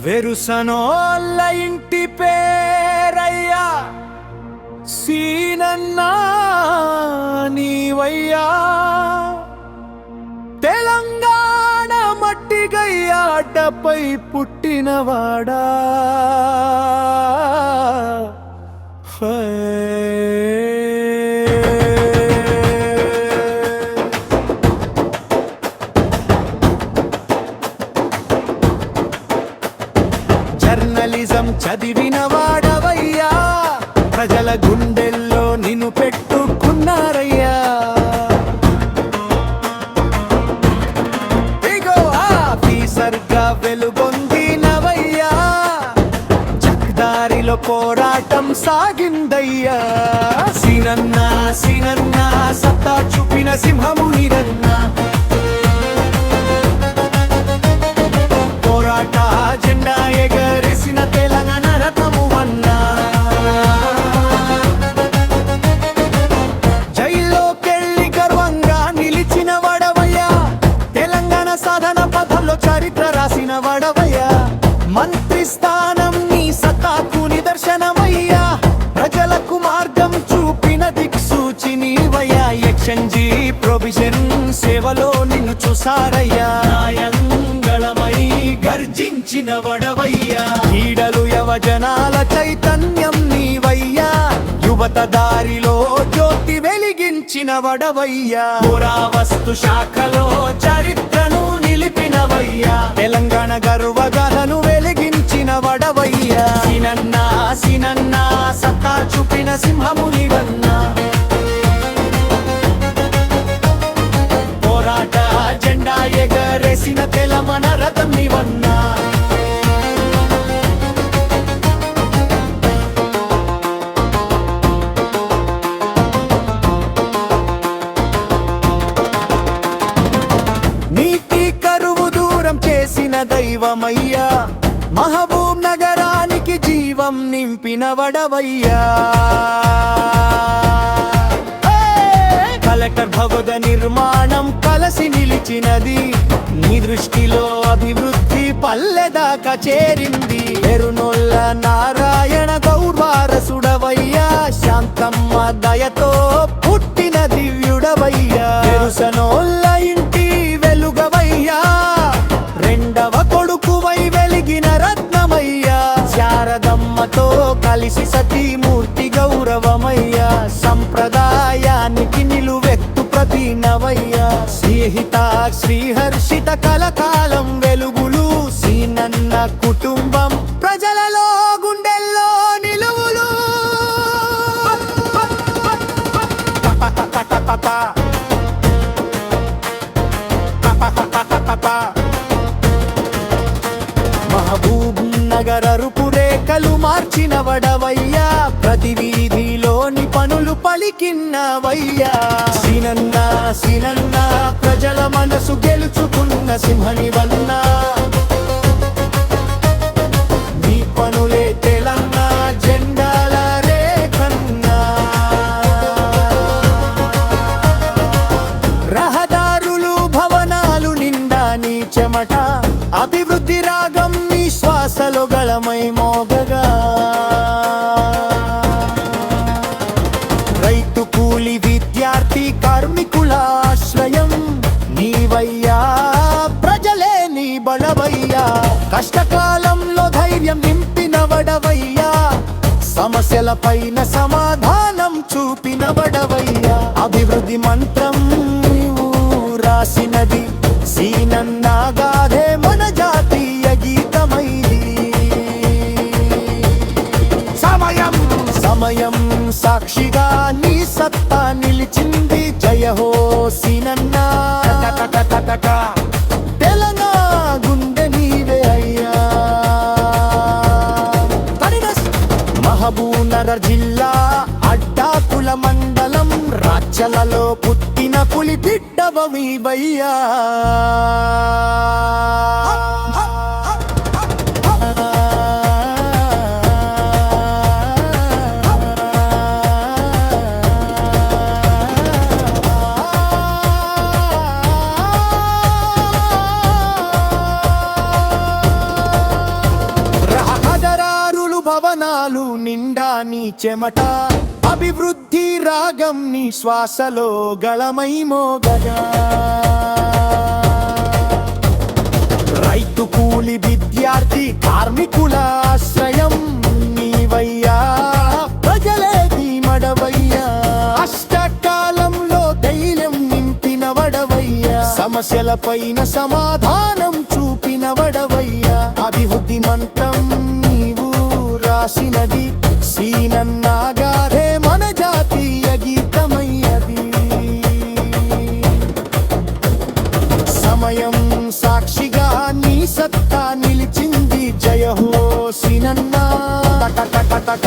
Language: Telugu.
వెరుసనోళ్ళ ఇంటి పేరయ్యా సీనన్నా నీవయ్యా. తెలంగాణ మట్టిగయ్యాటపై పుట్టినవాడా. హే సాగిందయ్యా సినన్న సినన్న సత్తా చూపిన సింహము నిరన్నా పోరాట జెండా ఎగరేసిన తెలంగాణ రథము అన్నా. జైల్లోకెళ్ళి గర్వంగా నిలిచిన వడవయ్యా తెలంగాణ సాధన పథంలో చరిత్ర రాసిన వడవయ్యా మంత్రి ఎక్స్చేంజి ప్రొవిజన్ సేవలో నిన్ను చూసారయ్యా న్యాయంగళమై గర్జించిన వడవయ్యా. ఈడలు యవజనాల చైతన్యం నీవయ్యా. యువత దారిలో జ్యోతి వెలిగించిన వడవయ్యా. పురావస్తు శాఖలో చరిత్రను నిలిపినవయ్యా. తెలంగాణ గర్వగలను వెలిగించిన వడవయ్యా. సినన్నా సినన్నా సత్తా చూపిన సింహమునివన్నా. తెలమన రథం నీవన్నా నీటి కరువు దూరం చేసిన దైవమయ్యా. మహబూబ్ నగరానికి జీవం నింపిన వడవయ్యా. కలెక్టర్ భవద నిర్మాణం కలసి నిలిచినది. దృష్టిలో అభివృద్ధి పల్లెదాకా చేరింది. ఎరునొల్ల నారాయణ గౌర్వారసుడవయ్యా శాంతమ్మ దయతో పుట్టిన దివ్యుడవయ్యా. ఎరుసనోళ్ళ ఇంటి వెలుగవయ్యా రెండవ కొడుకువై వెలిగిన రత్నమయ్యా. శారదమ్మతో కలిసి సతీమూర్తి స్నేహిత శ్రీహర్షిత కలకాలం వెలుగులు సీనన్న కుటుంబం ప్రజలలో గుండెల్లో నిలువులు. మహబూబ్ నగర రేఖలు మార్చిన వడవయ్యా. ప్రతి వీధిలోని పనులు పలికిన్నవయ్యా. సినన్నా సినన్నా ప్రజల మనసు గెలుచుకున్న సింహనివన్నా. నీ పనులే తెలంగాణ జెండాల రేఖన్నా. రహదారులు భవనాలు నిండా నీ చెమట. అభివృద్ధి రాగం నీ శ్వాసలో మోగగా. రైతు కూలి విద్యార్థి కార్మికుల ఆశ్రయం నీవయ్యా ప్రజలే నీ బలవయ్యా. కష్టకాలంలో ధైర్యం నింపిన వడవయ్యా సమస్యల పైన సమాధానం చూపిన వడవయ్యా. అభివృద్ధి మంత్రం రాసినది సీనన్నాగా సమయం సాక్షిగా నీ సత్తా నిలిచింది. జయ హో సీనన్నా. తెలంగాణ గుండె నీవే అయ్యా. తడినస్ మహబూబ్నగర్ జిల్లా అడ్డాకుల మండలం. రాచలలో పుట్టిన పులి బిడ్డవీవయ్యా పవనాలు నిండా నీ చెమట. అభివృద్ధి రాగం నీ శ్వాసలో గళమై మోగగా. రైతు కూలి విద్యార్థి కార్మికుల ఆశ్రయం నీవయ్యా. ప్రజలేది మడవయ్యా. అష్టకాలంలో ధైర్యం నింపిన వడవయ్యా. సమస్యల పైన సమాధానం చూపిన వడవయ్యా. అభివృద్ధి మంత్రం నీవు రాసినది సీనన్నాగారే మన జాతీయ గీతమయ్యది. సమయం సాక్షిగా నీ సత్తా నిలిచింది జయ హో సినన్నా. టక టక టక.